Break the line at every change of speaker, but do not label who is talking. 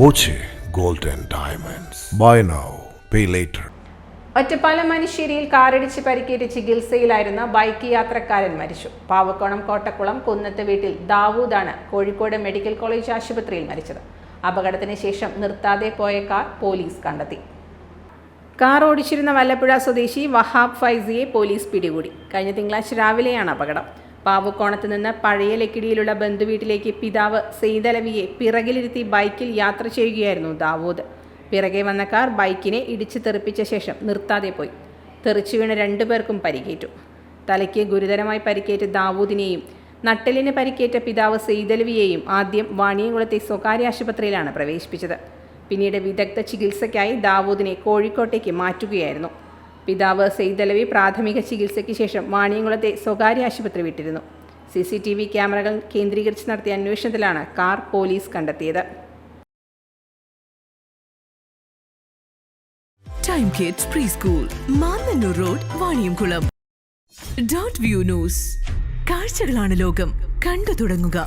Boche gold and diamonds. Buy now pay later
Ottapalam മനുഷ്യരിയിൽ കാറിടിച്ച് പരിക്കേറ്റ് ചികിത്സയിലായിരുന്ന ബൈക്ക് യാത്രക്കാരൻ മരിച്ചു. പാവക്കോണം കോട്ടക്കുളം കുന്നത്ത് വീട്ടിൽ ദാവൂദാണ് കോഴിക്കോട് മെഡിക്കൽ കോളേജ് ആശുപത്രിയിൽ മരിച്ചത്. അപകടത്തിന് ശേഷം നിർത്താതെ പോയ കാർ പോലീസ് കണ്ടെത്തി. കാർ ഓടിച്ചിരുന്ന വല്ലപ്പുഴ സ്വദേശി വഹാബ് ഫൈസിയെ പോലീസ് പിടികൂടി. കഴിഞ്ഞ തിങ്കളാഴ്ച രാവിലെയാണ് അപകടം. പാവുക്കോണത്ത് നിന്ന് പഴയ ലക്കിടിയിലുള്ള ബന്ധുവീട്ടിലേക്ക് പിതാവ് സെയ്തലവിയെ പിറകിലിരുത്തി ബൈക്കിൽ യാത്ര ചെയ്യുകയായിരുന്നു ദാവൂദ്. പിറകെ വന്ന കാർ ബൈക്കിനെ ഇടിച്ചു തെറിപ്പിച്ച ശേഷം നിർത്താതെ പോയി. തെറിച്ചു വീണ രണ്ടുപേർക്കും പരിക്കേറ്റു. തലയ്ക്ക് ഗുരുതരമായി പരിക്കേറ്റ ദാവൂദിനെയും നട്ടലിന് പരിക്കേറ്റ പിതാവ് സെയ്തലവിയെയും ആദ്യം വാണിയംകുളത്തെ സ്വകാര്യ ആശുപത്രിയിലാണ് പ്രവേശിപ്പിച്ചത്. പിന്നീട് വിദഗ്ധ ചികിത്സയ്ക്കായി ദാവൂദിനെ കോഴിക്കോട്ടേക്ക് മാറ്റുകയായിരുന്നു. പിതാവ് സെയ്തലവി പ്രാഥമിക ചികിത്സയ്ക്ക് ശേഷം വാണിയംകുളത്തെ സ്വകാര്യ ആശുപത്രി വിട്ടിരുന്നു. സി സി ടി വി ക്യാമറകൾ കേന്ദ്രീകരിച്ച് നടത്തിയ അന്വേഷണത്തിലാണ് കാർ പോലീസ് കണ്ടെത്തിയത്.
Time kids pre school Mannannur road Vaniyamkulam dot view news കാഴ്ചകളാണ് ലോകം. കണ്ടു തുടങ്ങുക.